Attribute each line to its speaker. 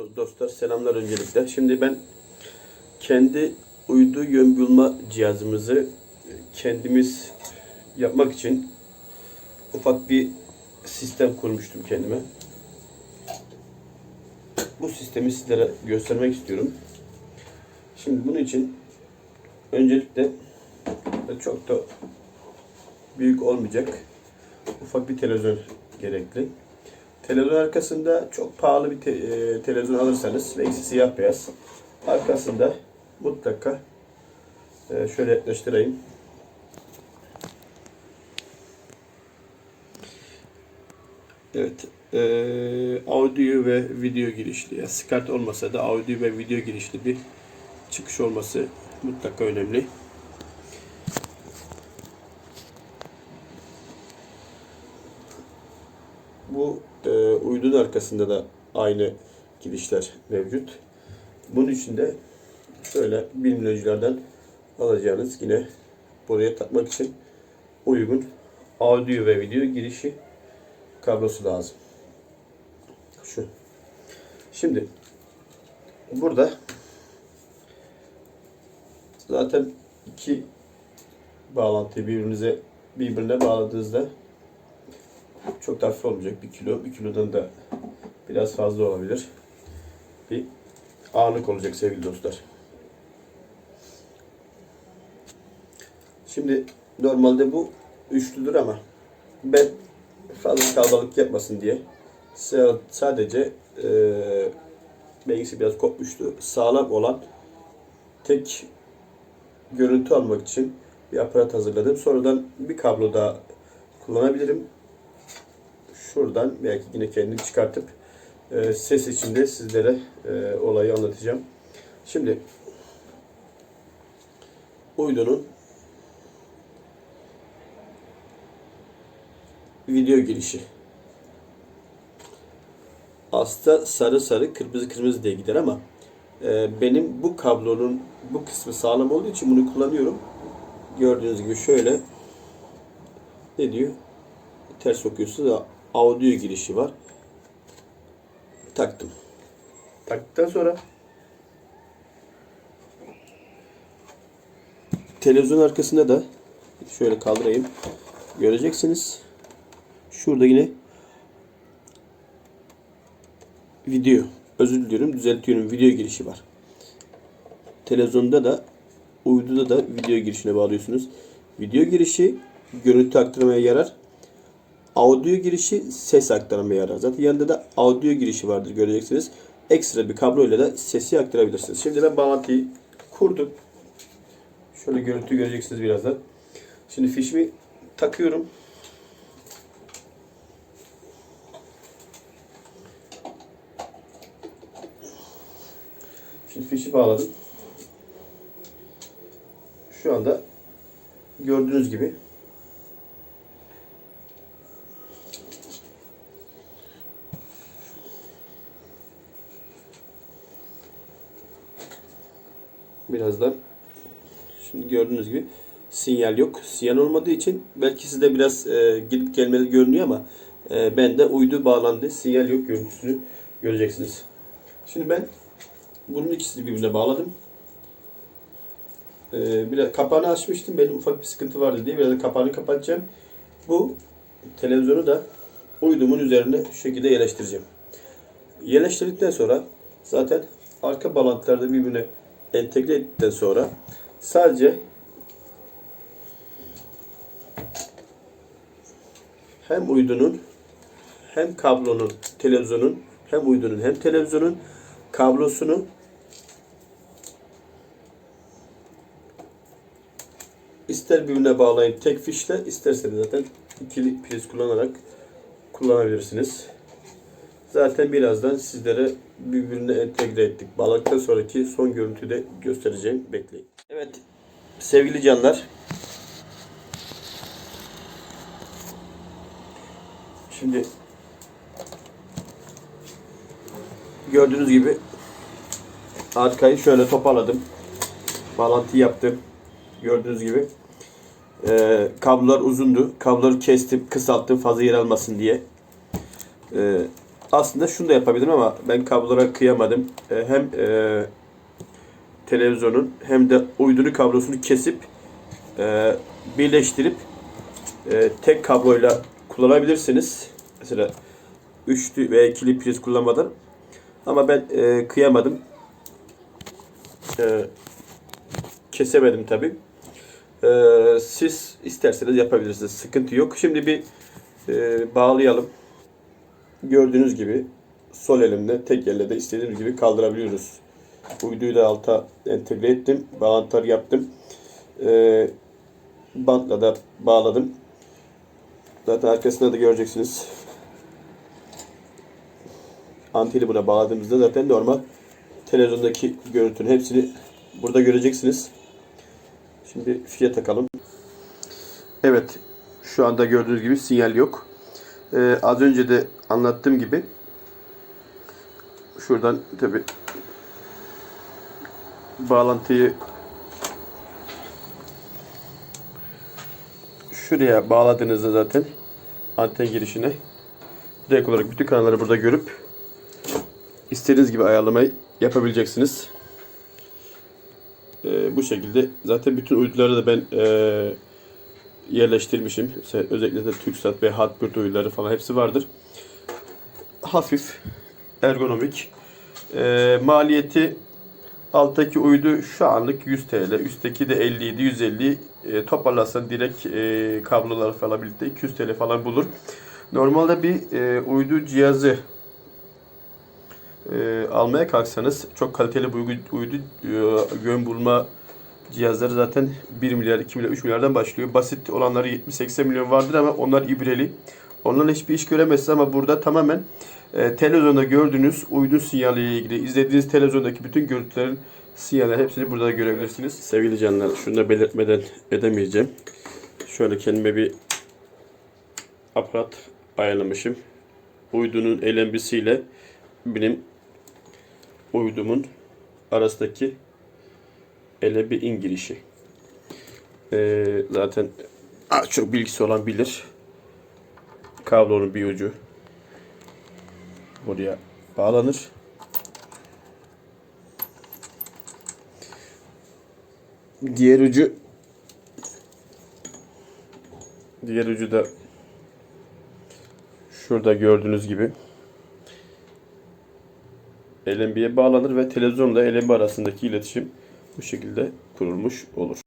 Speaker 1: yol dostlar selamlar öncelikle. Şimdi ben kendi uydu yön bulma cihazımızı kendimiz yapmak için ufak bir sistem kurmuştum kendime. Bu sistemi sizlere göstermek istiyorum. Şimdi bunun için öncelikle çok da büyük olmayacak ufak bir televizyon gerekli. Televizyon arkasında çok pahalı bir te- e, televizyon alırsanız renksi siyah beyaz. Arkasında mutlaka e, şöyle yaklaştırayım. Evet. E, audio ve video girişli. Ya, SCART olmasa da audio ve video girişli bir çıkış olması mutlaka önemli. Bu e, uydunun arkasında da aynı girişler mevcut. Bunun için de şöyle bilmilyoculardan alacağınız yine buraya takmak için uygun audio ve video girişi kablosu lazım. Şu. Şimdi burada zaten iki bağlantıyı birbirinize birbirine bağladığınızda çok da hafif olmayacak. Bir kilo, bir kilodan da biraz fazla olabilir. Bir ağırlık olacak sevgili dostlar. Şimdi normalde bu üçlüdür ama ben fazla kalabalık yapmasın diye sa- sadece eee belgisi biraz kopmuştu. Sağlam olan tek görüntü almak için bir aparat hazırladım. Sonradan bir kablo daha kullanabilirim şuradan belki yine kendim çıkartıp e, ses içinde sizlere e, olayı anlatacağım. Şimdi uydunun video girişi. Aslında sarı sarı kırmızı kırmızı diye gider ama e, benim bu kablonun bu kısmı sağlam olduğu için bunu kullanıyorum. Gördüğünüz gibi şöyle ne diyor? Ters okuyorsunuz audio girişi var. Taktım. Taktıktan sonra televizyon arkasında da şöyle kaldırayım. Göreceksiniz. Şurada yine video. Özür diliyorum. Düzeltiyorum. Video girişi var. Televizyonda da uyduda da video girişine bağlıyorsunuz. Video girişi görüntü aktarmaya yarar audio girişi ses aktarmaya yarar. Zaten yanında da audio girişi vardır göreceksiniz. Ekstra bir kablo ile de sesi aktarabilirsiniz. Şimdi ben bağlantıyı kurdum. Şöyle görüntü göreceksiniz birazdan. Şimdi fişimi takıyorum. Şimdi fişi bağladım. Şu anda gördüğünüz gibi birazdan. Şimdi gördüğünüz gibi sinyal yok. Sinyal olmadığı için belki sizde biraz e, gidip gelmeli görünüyor ama e, bende uydu bağlandı. Sinyal yok görüntüsünü göreceksiniz. Şimdi ben bunun ikisini birbirine bağladım. E, biraz kapağını açmıştım. Benim ufak bir sıkıntı vardı diye biraz da kapağını kapatacağım. Bu televizyonu da uydumun üzerine şu şekilde yerleştireceğim. Yerleştirdikten sonra zaten arka bağlantılarda birbirine entegre ettikten sonra sadece hem uydunun hem kablonun televizyonun hem uydunun hem televizyonun kablosunu ister birbirine bağlayın tek fişle isterseniz zaten ikili priz kullanarak kullanabilirsiniz. Zaten birazdan sizlere birbirine entegre ettik. Bağladıktan sonraki son görüntüyü de göstereceğim. Bekleyin. Evet sevgili canlar. Şimdi gördüğünüz gibi arkayı şöyle toparladım. Bağlantı yaptım. Gördüğünüz gibi. Ee, kablolar uzundu. Kabloları kestim, kısalttım fazla yer almasın diye. Ee, aslında şunu da yapabilirim ama ben kablolara kıyamadım. E, hem e, televizyonun hem de uydunu kablosunu kesip e, birleştirip e, tek kabloyla kullanabilirsiniz. Mesela üçlü veya ikili priz kullanmadan. Ama ben e, kıyamadım. E, kesemedim tabi. E, siz isterseniz yapabilirsiniz. Sıkıntı yok. Şimdi bir e, bağlayalım. Gördüğünüz gibi sol elimle tek elle de istediğimiz gibi kaldırabiliyoruz. Uyduyu da alta entegre ettim. Bağlantılar yaptım. E, bantla da bağladım. Zaten arkasında da göreceksiniz. Anteni buna bağladığımızda zaten normal televizyondaki görüntünün hepsini burada göreceksiniz. Şimdi fişe takalım. Evet. Şu anda gördüğünüz gibi sinyal yok. Ee, az önce de anlattığım gibi şuradan tabi bağlantıyı şuraya bağladığınızda zaten anten girişine direkt olarak bütün kanalları burada görüp istediğiniz gibi ayarlamayı yapabileceksiniz. Ee, bu şekilde zaten bütün uyduları da ben ee, yerleştirmişim. Mesela özellikle de TürkSat ve Hatbird uyduları falan hepsi vardır. Hafif, ergonomik. Ee, maliyeti alttaki uydu şu anlık 100 TL. Üstteki de 50 idi, 150. E, toparlarsan direkt e, kablolar falan birlikte 200 TL falan bulur. Normalde bir e, uydu cihazı e, almaya kalksanız çok kaliteli bir uydu, uydu e, yön bulma cihazları zaten 1 milyar, 2 milyar, 3 milyardan başlıyor. Basit olanları 70-80 milyon vardır ama onlar ibreli. Onlarla hiçbir iş göremezsiniz ama burada tamamen e, televizyonda gördüğünüz uydu sinyali ile ilgili izlediğiniz televizyondaki bütün görüntülerin sinyalleri hepsini burada görebilirsiniz. Sevgili canlar şunu da belirtmeden edemeyeceğim. Şöyle kendime bir aparat ayarlamışım. Uydunun LNB'siyle benim uydumun arasındaki ele bir in girişi. Ee, zaten az çok bilgisi olan bilir. Kablonun bir ucu buraya bağlanır. Diğer ucu diğer ucu da şurada gördüğünüz gibi LNB'ye bağlanır ve televizyonla LNB arasındaki iletişim bu şekilde kurulmuş olur.